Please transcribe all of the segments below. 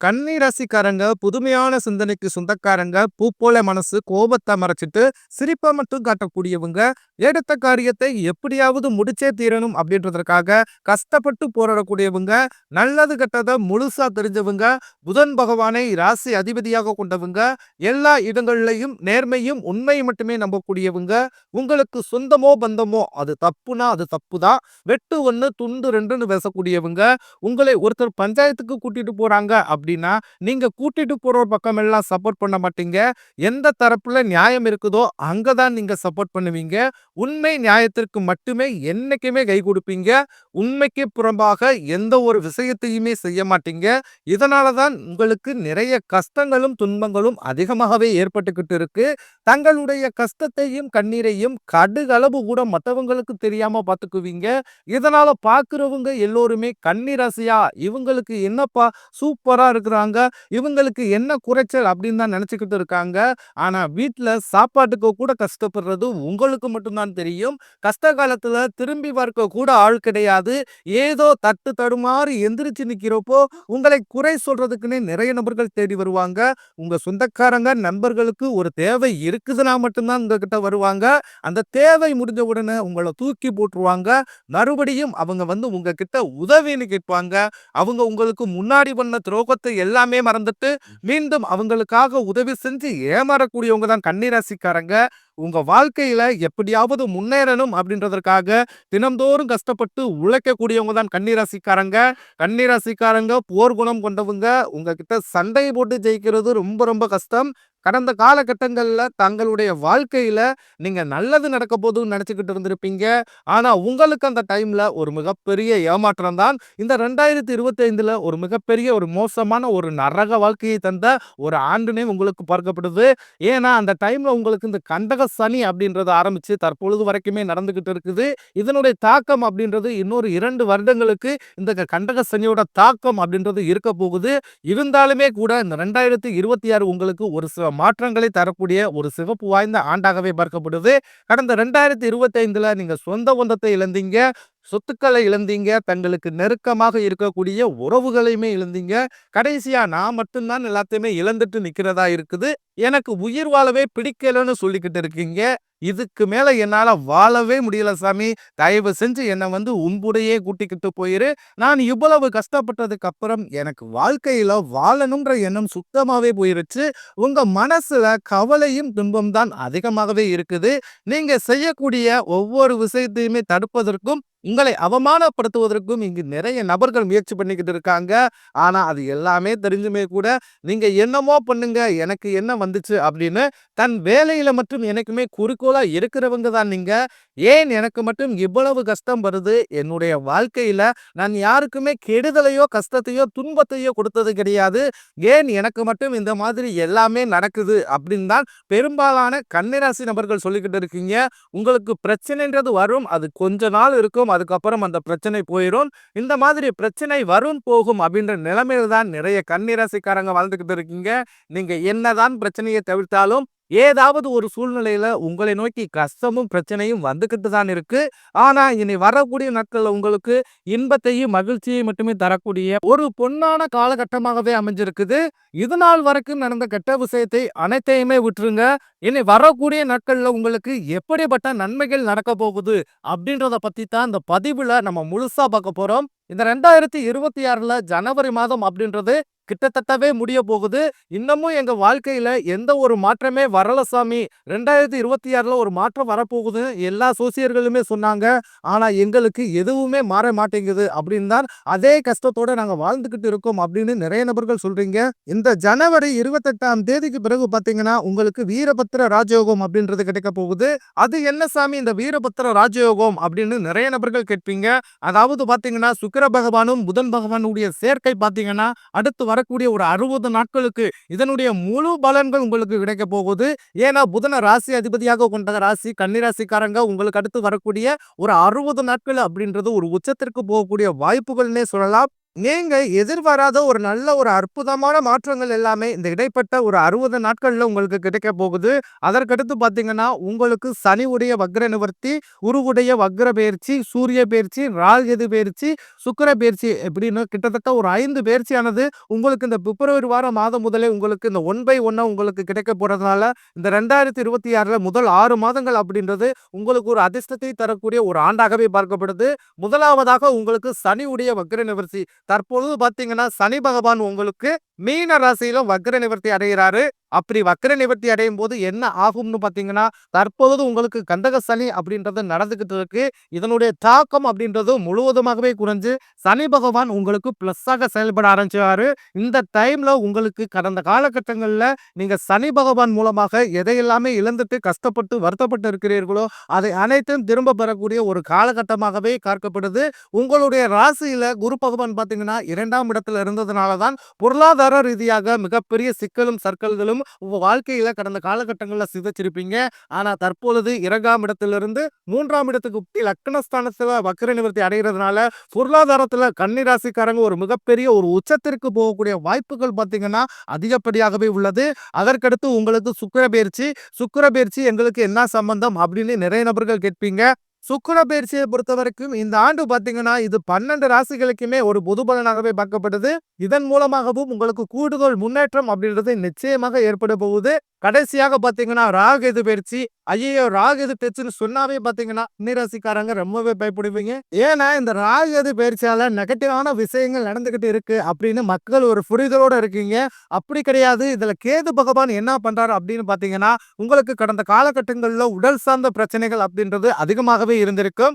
கன்னி ராசிக்காரங்க புதுமையான சிந்தனைக்கு சொந்தக்காரங்க பூ போல மனசு கோபத்தை மறைச்சிட்டு சிரிப்பை மட்டும் காட்டக்கூடியவங்க எடுத்த காரியத்தை எப்படியாவது முடிச்சே தீரணும் அப்படின்றதற்காக கஷ்டப்பட்டு போராடக்கூடியவங்க நல்லது கெட்டதை முழுசா தெரிஞ்சவங்க புதன் பகவானை ராசி அதிபதியாக கொண்டவங்க எல்லா இடங்கள்லையும் நேர்மையும் உண்மையும் மட்டுமே நம்பக்கூடியவங்க உங்களுக்கு சொந்தமோ பந்தமோ அது தப்புனா அது தப்புதான் வெட்டு ஒன்று துண்டு ரெண்டுன்னு பேசக்கூடியவங்க உங்களை ஒருத்தர் பஞ்சாயத்துக்கு கூட்டிட்டு போறாங்க அப்படின்னா நீங்க கூட்டிட்டு போற பக்கம் எல்லாம் சப்போர்ட் பண்ண மாட்டீங்க. எந்த தரப்புல நியாயம் இருக்குதோ அங்கதான் நீங்க சப்போர்ட் பண்ணுவீங்க. உண்மை நியாயத்திற்கு மட்டுமே என்னைக்குமே கை கொடுப்பீங்க. உண்மைக்கு புறம்பாக எந்த ஒரு விஷயத்தையுமே செய்ய மாட்டீங்க. இதனாலதான் உங்களுக்கு நிறைய கஷ்டங்களும் துன்பங்களும் அதிகமாகவே ஏற்பட்டுக்கிட்டு இருக்கு. தங்களுடைய கஷ்டத்தையும் கண்ணீரையும் கடுகளவு கூட மற்றவங்களுக்கு தெரியாம பார்த்துக்குவீங்க. இதனால பார்க்குறவங்க எல்லோருமே கண்ணீராசியா இவங்களுக்கு என்னப்பா சூப்பரா இருக்கிறாங்க. இவங்களுக்கு என்ன குறைச்சல் அப்படின்னு தான் நினைச்சுக்கிட்டு இருக்காங்க. ஆனா வீட்டுல சாப்பாட்டுக்கு கூட கஷ்டப்படுறது உங்களுக்கு மட்டும்தான் தெரியும். கஷ்ட காலத்துல திரும்பி பார்க்க கூட ஆள் கிடையாது. ஏதோ தட்டு தடுமாறி எந்திரிச்சு நிக்கிறப்போ உங்களை குறை சொல்றதுக்குன்னே நிறைய நபர்கள் தேடி வருவாங்க. உங்க சொந்தக்காரங்க நண்பர்களுக்கு ஒரு தேவை இருக்குதுன்னா மட்டும்தான் உங்ககிட்ட வருவாங்க. அந்த தேவை முடிஞ்ச உடனே உங்களை தூக்கி போட்டுருவாங்க. மறுபடியும் அவங்க வந்து உங்ககிட்ட உதவின்னு கேட்பாங்க. அவங்க உங்களுக்கு முன்னாடி பண்ண துரோகத்தை எல்லாமே மறந்துட்டு மீண்டும் அவங்களுக்காக உதவி செஞ்சு ஏமாறக்கூடியவங்க தான் கன்னிராசிக்காரங்க. உங்கள் வாழ்க்கையில் எப்படியாவது முன்னேறணும் அப்படின்றதற்காக தினம்தோறும் கஷ்டப்பட்டு உழைக்கக்கூடியவங்க தான் கன்னிராசிக்காரங்க. கன்னிராசிக்காரங்க போர் குணம் கொண்டவங்க. உங்ககிட்ட சண்டை போட்டு ஜெயிக்கிறது ரொம்ப ரொம்ப கஷ்டம். கடந்த காலகட்டங்களில் தங்களுடைய வாழ்க்கையில் நீங்கள் நல்லது நடக்க போதுன்னு நினச்சிக்கிட்டு இருந்திருப்பீங்க. ஆனால் உங்களுக்கு அந்த டைமில் ஒரு மிகப்பெரிய ஏமாற்றம் தான். இந்த ரெண்டாயிரத்தி இருபத்தைந்தில் ஒரு மிகப்பெரிய ஒரு மோசமான ஒரு நரக வாழ்க்கையை தந்த ஒரு ஆண்டுனே உங்களுக்கு பார்க்கப்படுது. ஏன்னா அந்த டைமில் உங்களுக்கு இந்த கண்டக சனி அப்படின்றத ஆரம்பித்து தற்பொழுது வரைக்குமே நடந்துக்கிட்டு இருக்குது. இதனுடைய தாக்கம் அப்படின்றது இன்னொரு இரண்டு வருடங்களுக்கு இந்த கண்டக சனியோட தாக்கம் அப்படின்றது இருக்க போகுது. இருந்தாலுமே கூட இந்த ரெண்டாயிரத்தி இருபத்தி ஆறு உங்களுக்கு ஒரு சில மாற்றங்களை தரக்கூடிய ஒரு சிவப்பு வாய்ந்த ஆண்டாகவே பார்க்கப்படுது. கடந்த ரெண்டாயிரத்தி இருபத்தி ஐந்துல நீங்க சொந்த பந்தத்தை இழந்தீங்க. சொத்துக்களை இழந்தீங்க தங்களுக்கு நெருக்கமாக இருக்கக்கூடிய உறவுகளையுமே இழந்தீங்க. கடைசியா நான் மட்டும்தான் எல்லாத்தையுமே இழந்துட்டு நிக்கிறதா இருக்குது. எனக்கு உயிர் வாழவே பிடிக்கலன்னு சொல்லிக்கிட்டு இருக்கீங்க. இதுக்கு மேலே என்னால் வாழவே முடியல சாமி. தயவு செஞ்சு என்னை வந்து உன்புடையே கூட்டிக்கிட்டு போயிரு. நான் இவ்வளவு கஷ்டப்பட்டதுக்கு அப்புறம் எனக்கு வாழ்க்கையில் வாழணுன்ற எண்ணம் சுத்தமாகவே போயிருச்சு. உங்கள் மனசில் கவலையும் துன்பம் தான் அதிகமாகவே இருக்குது. நீங்கள் செய்யக்கூடிய ஒவ்வொரு விஷயத்தையுமே தடுப்பதற்கும் உங்களை அவமானப்படுத்துவதற்கும் இங்கு நிறைய நபர்கள் முயற்சி பண்ணிக்கிட்டு இருக்காங்க. ஆனா அது எல்லாமே தெரிஞ்சுமே கூட நீங்க என்னமோ பண்ணுங்க எனக்கு என்ன வந்துச்சு அப்படின்னு தன் வேலையில மட்டும் எனக்குமே குறுக்கு குறிக்கோளா இருக்கிறவங்க தான் நீங்க. ஏன் எனக்கு மட்டும் இவ்வளவு கஷ்டம் வருது? என்னுடைய வாழ்க்கையில நான் யாருக்குமே கெடுதலையோ கஷ்டத்தையோ துன்பத்தையோ கொடுத்தது கிடையாது. ஏன் எனக்கு மட்டும் இந்த மாதிரி எல்லாமே நடக்குது? அப்படின்னு தான் பெரும்பாலான கன்னிராசி நபர்கள் சொல்லிக்கிட்டு இருக்கீங்க. உங்களுக்கு பிரச்சனைன்றது வரும் அது கொஞ்ச நாள் இருக்கும் அதுக்கப்புறம் அந்த பிரச்சனை போயிடும் இந்த மாதிரி பிரச்சனை வரும் போகும் அப்படின்ற நிலைமையில தான் நிறைய கன்னிராசிக்காரங்க வாழ்ந்துக்கிட்டு இருக்கீங்க. நீங்க என்னதான் பிரச்சனையை தவிர்த்தாலும் ஏதாவது ஒரு சூழ்நிலையில உங்களை நோக்கி கஷ்டமும் பிரச்சனையும் வந்துக்கிட்டு தான் இருக்கு. ஆனா இனி வரக்கூடிய நாட்கள்ல உங்களுக்கு இன்பத்தையும் மகிழ்ச்சியையும் மட்டுமே தரக்கூடிய ஒரு பொன்னான காலகட்டமாகவே அமைஞ்சிருக்குது. இது நாள் வரைக்கும் நடந்த கெட்ட விஷயத்தை அனைத்தையுமே விட்டுருங்க. இனி வரக்கூடிய நாட்கள்ல உங்களுக்கு எப்படிப்பட்ட நன்மைகள் நடக்க போகுது அப்படின்றத பத்தி தான் இந்த பதிவுல நம்ம முழுசா பார்க்க போறோம். இந்த ரெண்டாயிரத்தி இருபத்தி ஆறுல ஜனவரி மாதம் அப்படின்றது கிட்டத்தட்டவே முடிய போகுது. இன்னமும் எங்க வாழ்க்கையில எந்த ஒரு மாற்றமே வரல சாமி. ரெண்டாயிரத்தி இருபத்தி ஆறுல ஒரு மாற்றம் வரப்போகுது எல்லா சோசியர்களுமே சொன்னாங்க. ஆனா எங்களுக்கு எதுவுமே மாற மாட்டேங்குது அப்படின்னு தான் அதே கஷ்டத்தோட நாங்க வாழ்ந்துகிட்டு இருக்கோம் அப்படின்னு நிறைய நபர்கள் சொல்றீங்க. இந்த ஜனவரி இருபத்தெட்டாம் தேதிக்கு பிறகு பாத்தீங்கன்னா உங்களுக்கு வீரபத்திர ராஜயோகம் அப்படின்றது கிடைக்க போகுது. அது என்ன சாமி? இந்த வீரபத்திர ராஜயோகம் அப்படின்னு நிறைய நபர்கள் கேட்பீங்க. அதாவது பாத்தீங்கன்னா சுக்கர பகவானும் புதன் பகவானுடைய சேர்க்கை பாத்தீங்கன்னா அடுத்து வர வரக்கூடிய ஒரு அறுபது நாட்களுக்கு இதனுடைய முழு பலன்கள் உங்களுக்கு கிடைக்க போகுது. ஏன்னா புதன ராசி அதிபதியாக கொண்ட ராசி கன்னிராசிக்காரங்க உங்களுக்கு அடுத்து வரக்கூடிய ஒரு அறுபது நாட்கள் அப்படின்றது ஒரு உச்சத்திற்கு போகக்கூடிய வாய்ப்புகள்னே சொல்லலாம். நீங்கள் எதிர்பாராத ஒரு நல்ல ஒரு அற்புதமான மாற்றங்கள் எல்லாமே இந்த இடைப்பட்ட ஒரு அறுபது நாட்களில் உங்களுக்கு கிடைக்க போகுது. அதற்கடுத்து பார்த்தீங்கன்னா, உங்களுக்கு சனி உடைய வக்ர நிவர்த்தி, உருவுடைய வக்ர பயிற்சி சூரிய பயிற்சி ராகு பயிற்சி சுக்கிர பயிற்சி எப்படின்னு கிட்டத்தட்ட ஒரு ஐந்து பயிற்சியானது உங்களுக்கு இந்த பிப்ரவரி வாரம் மாதம் முதலே உங்களுக்கு இந்த ஒன் பை ஒன்னாக உங்களுக்கு கிடைக்க போகிறதுனால இந்த 2026ல முதல் ஆறு மாதங்கள் அப்படின்றது உங்களுக்கு ஒரு அதிர்ஷ்டத்தை தரக்கூடிய ஒரு ஆண்டாகவே பார்க்கப்படுது. முதலாவதாக உங்களுக்கு சனி உடைய வக்ர நிவர்த்தி. தற்பொழுது பார்த்தீங்கன்னா, சனி பகவான் உங்களுக்கு மீன ராசியிலும் வக்ர நிவர்த்தி அடைகிறாரு. அப்படி வக்கர நிவர்த்தி அடையும்போது என்ன ஆகும்னு பார்த்தீங்கன்னா, தற்போது உங்களுக்கு கந்தக சனி அப்படின்றது நடந்துகிட்டு இருக்கு. இதனுடைய தாக்கம் அப்படின்றது முழுவதுமாகவே குறைஞ்சு, சனி பகவான் உங்களுக்கு ப்ளஸ்ஸாக செயல்பட ஆரம்பிச்சுருவாரு. இந்த டைம்ல உங்களுக்கு கடந்த காலகட்டங்களில் நீங்க சனி பகவான் மூலமாக எதையெல்லாமே இழந்துட்டு கஷ்டப்பட்டு வருத்தப்பட்டு இருக்கிறீர்களோ, அதை அனைத்தும் திரும்ப பெறக்கூடிய ஒரு காலகட்டமாகவே பார்க்கப்படுது. உங்களுடைய ராசியில குரு பகவான் பார்த்தீங்கன்னா, இரண்டாம் இடத்துல இருந்ததுனால தான் பொருளாதார ரீதியாக மிகப்பெரிய சிக்கலும், சர்க்கல்களும் இருந்தாலும் உங்கள் வாழ்க்கையில் கடந்த காலகட்டங்களில் சிதைச்சிருப்பீங்க. ஆனால் தற்பொழுது 2ஆம் இடத்திலிருந்து மூன்றாம் இடத்துக்கு போய் லக்னஸ்தானத்துல வக்ர நிவர்த்தி அடைகிறதுனால, பொருளாதாரத்தில் கன்னிராசிக்காரங்க ஒரு மிகப்பெரிய ஒரு உச்சத்திற்கு போகக்கூடிய வாய்ப்புகள் பார்த்தீங்கன்னா, அதிகப்படியாகவே உள்ளது. அதற்கடுத்து உங்களுக்கு சுக்கர பயிற்சி சுக்கர பயிற்சி எங்களுக்கு என்ன சம்பந்தம் அப்படின்னு நிறைய நபர்கள் கேட்பீங்க. சுக்கர பயிற்சியை பொறுத்த பொறுத்தவரைக்கும் இந்த ஆண்டு பார்த்தீங்கன்னா, இது 12 ராசிகளுக்குமே ஒரு பொது பலனாகவே பார்க்கப்படுது. இதன் மூலமாகவும் உங்களுக்கு கூடுதல் முன்னேற்றம் அப்படின்றது நிச்சயமாக ஏற்பட போகுது. கடைசியாக பார்த்தீங்கன்னா, ராகு எது பயிற்சி ஐயோ ராகு எது பயிற்சின்னு சொன்னாவே பார்த்தீங்கன்னா, கன்னி ராசிக்காரங்க ரொம்பவே பயப்படுவீங்க. ஏன்னா, இந்த ராகு எது பயிற்சியால நெகட்டிவான விஷயங்கள் நடந்துகிட்டு இருக்கு அப்படின்னு மக்கள் ஒரு புரிதலோட இருக்கீங்க. அப்படி கிடையாது. இதுல கேது பகவான் என்ன பண்றாரு அப்படின்னு பார்த்தீங்கன்னா, உங்களுக்கு கடந்த காலகட்டங்களில் உடல் சார்ந்த பிரச்சனைகள் அப்படின்றது அதிகமாகவே இருந்திருக்கும்.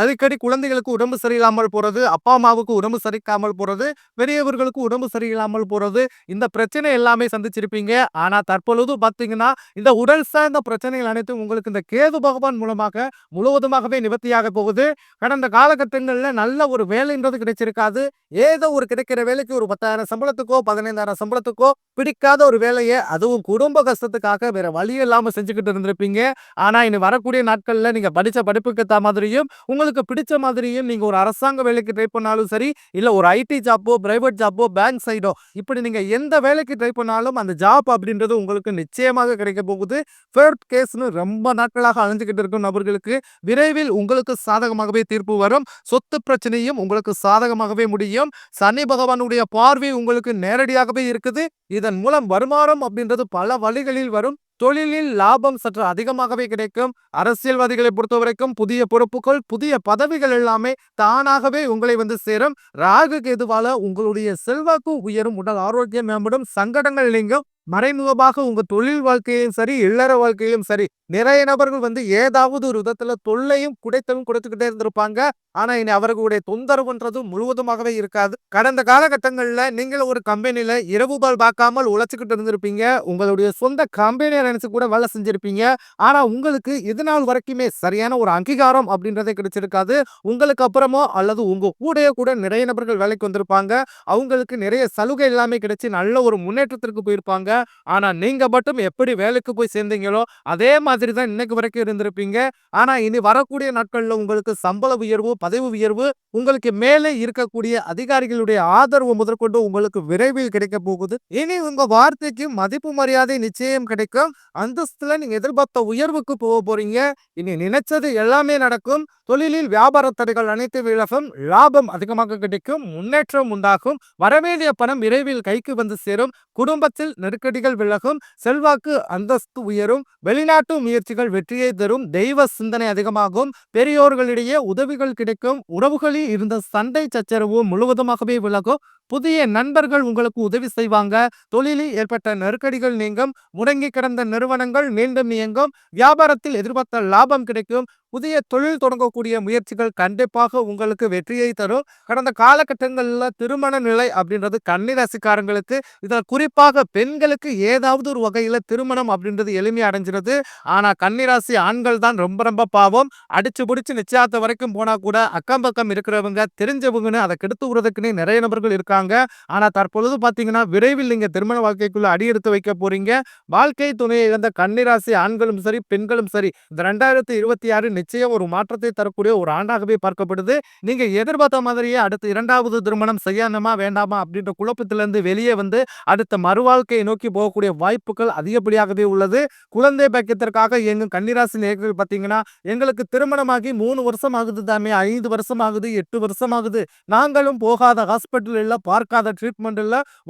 அடிக்கடி குழந்தைகளுக்கு உடம்பு சரியில்லாமல் போறது, அப்பா, அம்மாவுக்கு உடம்பு சரிக்காமல் போறது, பெரியவர்களுக்கு உடம்பு சரியில்லாமல் போறது, இந்த பிரச்சனை எல்லாமே சந்திச்சிருப்பீங்க. ஆனா தற்பொழுது பார்த்தீங்கன்னா, இந்த உடல் சார்ந்த பிரச்சனைகள் அனைத்தும் உங்களுக்கு இந்த கேது பகவான் மூலமாக முழுவதுமாகவே நிவர்த்தியாக போகுது. கடந்த காலகட்டங்களில் நல்ல ஒரு வேலைன்றது கிடைச்சிருக்காது. ஏதோ ஒரு கிடைக்கிற வேலைக்கு ஒரு 10,000 சம்பளத்துக்கோ, 15,000 சம்பளத்துக்கோ பிடிக்காத ஒரு வேலையை அதுவும் குடும்ப கஷ்டத்துக்காக வேற வழி இல்லாமல் செஞ்சுக்கிட்டு இருந்திருப்பீங்க. ஆனா இனி வரக்கூடிய நாட்கள்ல நீங்க படிச்ச படிப்பு ஏத்த மாதிரியும், உங்களுக்கு பிடிச்ச மாதிரியும் நீங்கள் ஒரு அரசாங்க வேலைக்கு ட்ரை பண்ணாலும் சரி, இல்லை ஒரு ஐடி ஜாப்போ, பிரைவேட் ஜாப்போ, பேங்க் சைடோ இப்படி நீங்கள் எந்த வேலைக்கு ட்ரை பண்ணாலும் அந்த ஜாப் அப்படின்றது உங்களுக்கு நிச்சயமாக கிடைக்க போகுது. ஃபேர்ட் கேஸ்னு ரொம்ப நாட்களாக அழிஞ்சுக்கிட்டு இருக்கும் நபர்களுக்கு விரைவில் உங்களுக்கு சாதகமாகவே தீர்ப்பு வரும். சொத்து பிரச்சனையும் உங்களுக்கு சாதகமாகவே முடியும். சனி பகவானுடைய பார்வை உங்களுக்கு நேரடியாகவே இருக்குது. இதன் மூலம் வருமானம் அப்படின்றது பல வழிகளில் வரும். தொழிலில் லாபம் சற்று அதிகமாகவே கிடைக்கும். அரசியல்வாதிகளை பொறுத்தவரைக்கும் புதிய பொறுப்புகள், புதிய பதவிகள் எல்லாமே தானாகவே உங்களை வந்து சேரும். ராகு கேதுவால உங்களுடைய செல்வாக்கு உயரும், உடல் ஆரோக்கியம் மேம்படும், சங்கடங்கள் நீங்கும். மறைமுகமாக உங்க தொழில் வாழ்க்கையிலும் சரி, இல்லற வாழ்க்கையிலும் சரி, நிறைய நபர்கள் வந்து ஏதாவது ஒரு விதத்துல தொல்லையும், குடைத்தலும் கொடுத்துக்கிட்டே இருந்திருப்பாங்க. ஆனா இனி அவர்களுடைய தொந்தரவுன்றது முழுவதுமாகவே இருக்காது. கடந்த காலகட்டங்கள்ல நீங்கள் ஒரு கம்பெனில இரவு பால் பார்க்காமல் உழைச்சுக்கிட்டு இருந்திருப்பீங்க. உங்களுடைய சொந்த கம்பெனியை நினைச்சு கூட வேலை செஞ்சிருப்பீங்க. ஆனா உங்களுக்கு இதுநாள் வரைக்குமே சரியான ஒரு அங்கீகாரம் அப்படின்றதே கிடைச்சிருக்காது. உங்களுக்கு அப்புறமோ அல்லது உங்க கூடயே கூட நிறைய நபர்கள் வேலைக்கு வந்திருப்பாங்க. அவங்களுக்கு நிறைய சலுகை எல்லாமே கிடைச்சு நல்ல ஒரு முன்னேற்றத்திற்கு போயிருப்பாங்க. ஆனா நீங்க மட்டும் எப்படி வேலைக்கு போய் சேர்ந்தீங்களோ, அதே மாதிரி தான் இன்னைக்கு வரைக்கும் இருந்திருப்பீங்க. ஆனா இனி வரக்கூடிய நாட்கள்ல உங்களுக்கு சம்பள உயர்வு, பதவி உயர்வு, உங்களுக்கு மேலே இருக்கக்கூடிய அதிகாரிகளுடைய ஆதரவு முதற்கொண்டு உங்களுக்கு விரைவில் கிடைக்க போகுது. இனி உங்க வார்த்தைக்கு மதிப்பு மரியாதை நிச்சயம் கிடைக்கும். அந்தஸ்துல நீங்க எதிர்பார்த்த உயர்வுக்கு போக போறீங்க. இனி நினைச்சது எல்லாமே நடக்கும். தொழிலில் வியாபார தடைகள் அனைத்து விலகும். லாபம் அதிகமாக கிடைக்கும். முன்னேற்றம் உண்டாகும். வரவேண்டிய பணம் விரைவில் கைக்கு வந்து சேரும். குடும்பத்தில் நெருக்கடிகள் விலகும். செல்வாக்கு, அந்தஸ்து உயரும். வெளிநாட்டு முயற்சிகள் வெற்றியை தரும். தெய்வ சிந்தனை அதிகமாகும். பெரியோர்களிடையே உதவிகள் கிடைக்கும். உறவுகளில் இருந்த சண்டை சச்சரவு முழுவதுமாகவே விலகும். புதிய நண்பர்கள் உங்களுக்கு உதவி செய்வாங்க. தொழிலில் ஏற்பட்ட நெருக்கடிகள் நீங்கும். முடங்கி கிடந்த நிறுவனங்கள் மீண்டும் இயங்கும். வியாபாரத்தில் எதிர்பார்த்த லாபம் கிடைக்கும். புதிய தொழில் தொடங்கக்கூடிய முயற்சிகள் கண்டிப்பாக உங்களுக்கு வெற்றியை தரும். கடந்த காலகட்டங்களில் திருமண நிலை அப்படின்றது கன்னிராசிக்காரங்களுக்கு இதில் குறிப்பாக பெண்களுக்கு ஏதாவது ஒரு வகையில் திருமணம் அப்படின்றது எளிமையா அடைஞ்சிருது. ஆனால் கன்னிராசி ஆண்கள் தான் ரொம்ப ரொம்ப பாவம். அடிச்சு பிடிச்சி நிச்சயத்தை வரைக்கும் போனால் கூட அக்கம் பக்கம் இருக்கிறவங்க, தெரிஞ்சவங்கன்னு அதை கெடுத்து விடுறதுக்குன்னு நிறைய நபர்கள் இருக்காங்க. ஆனால் தற்பொழுது பார்த்தீங்கன்னா, விரைவில் நீங்கள் திருமண வாழ்க்கைக்குள்ளே அடி எடுத்து வைக்க போறீங்க. வாழ்க்கை துணையை இழந்த கன்னிராசி ஆண்களும் சரி, பெண்களும் சரி, இந்த 2026 நிச்சயம் ஒரு மாற்றத்தை தரக்கூடிய ஒரு ஆண்டாகவே பார்க்கப்படுது. நீங்க எதிர்பார்த்த மாதிரியே அடுத்து இரண்டாவது திருமணம் செய்யணுமா வேண்டாமா அப்படின்ற குழப்பத்திலிருந்து வெளியே வந்து அடுத்த மறுவாழ்க்கையை நோக்கி போகக்கூடிய வாய்ப்புகள் அதிகப்படியாகவே உள்ளது. குழந்தை பாக்கியத்திற்காக எங்கும் கன்னிராசி நேர்கள் பார்த்தீங்கன்னா எங்களுக்கு திருமணமாகி மூணு வருஷம் ஆகுது தாமே. ஐந்து வருஷம் ஆகுது எட்டு வருஷம் ஆகுது. நாங்களும் போகாத ஹாஸ்பிட்டல் பார்க்காத ட்ரீட்மெண்ட்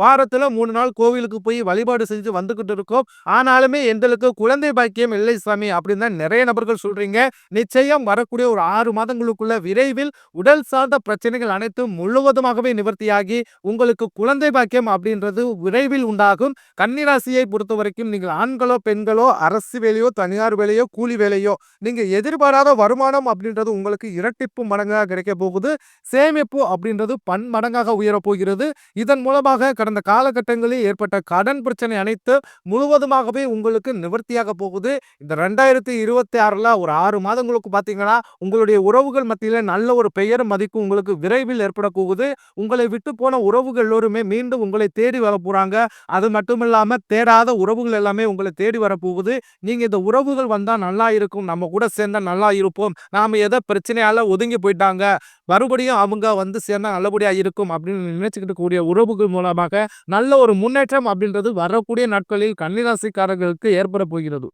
வாரத்தில் மூணு நாள் கோவிலுக்கு போய் வழிபாடு செஞ்சு வந்துகிட்டு இருக்கோம். ஆனாலுமே எங்களுக்கு குழந்தை பாக்கியம் இல்லை சாமி அப்படின்னு தான் நிறைய நபர்கள் சொல்றீங்க. நிச்சயம் வரக்கூடிய ஒரு ஆறு மாதங்களுக்குள்ள விரைவில் உடல் சார்ந்த பிரச்சனைகள் அனைத்தும் முழுவதுமாகவே நிவர்த்தியாகி உங்களுக்கு குழந்தை பாக்கியம் அப்படின்றது விரைவில் உண்டாகும். கன்னிராசியை பொறுத்த வரைக்கும் நீங்கள் ஆண்களோ பெண்களோ அரசு வேலையோ தனியார் வேலையோ கூலி வேலையோ நீங்க எதிர்பாராத வருமானம் அப்படின்றது உங்களுக்கு இரட்டிப்பு மடங்காக கிடைக்க போகுது. சேமிப்பு அப்படின்றது பன்மடங்காக உயரப் போகிறது. இதன் மூலமாக கடந்த காலகட்டங்களில் ஏற்பட்ட கடன் பிரச்சனை அனைத்து முழுவதுமாகவே உங்களுக்கு நிவர்த்தியாக போகுது. இந்த ரெண்டாயிரத்தி இருபத்தி ஆறுல ஒரு ஆறு உங்களுக்கு பார்த்தீங்கன்னா உங்களுடைய உறவுகள் மத்தியில் நல்ல ஒரு பெயர் மதிப்பு உங்களுக்கு விரைவில் ஏற்பட உங்களை விட்டு போன உறவுகள் எல்லோருமே மீண்டும் உங்களை தேடி வர போகிறாங்க அது மட்டும் இல்லாமல் தேடாத உறவுகள் எல்லாமே உங்களை தேடி வரப்போகுது. நீங்கள் இந்த உறவுகள் வந்தால் நல்லா இருக்கும். நம்ம கூட சேர்ந்தால் நல்லா இருப்போம். நாம் எதை பிரச்சனையால் ஒதுங்கி போயிட்டாங்க. மறுபடியும் அவங்க வந்து சேர்ந்தால் நல்லபடியாக இருக்கும் அப்படின்னு நினைச்சுக்கிட்டு கூடிய உறவுகள் மூலமாக நல்ல ஒரு முன்னேற்றம் அப்படின்றது வரக்கூடிய நாட்களில் கன்னிராசிக்காரர்களுக்கு ஏற்பட போகிறது.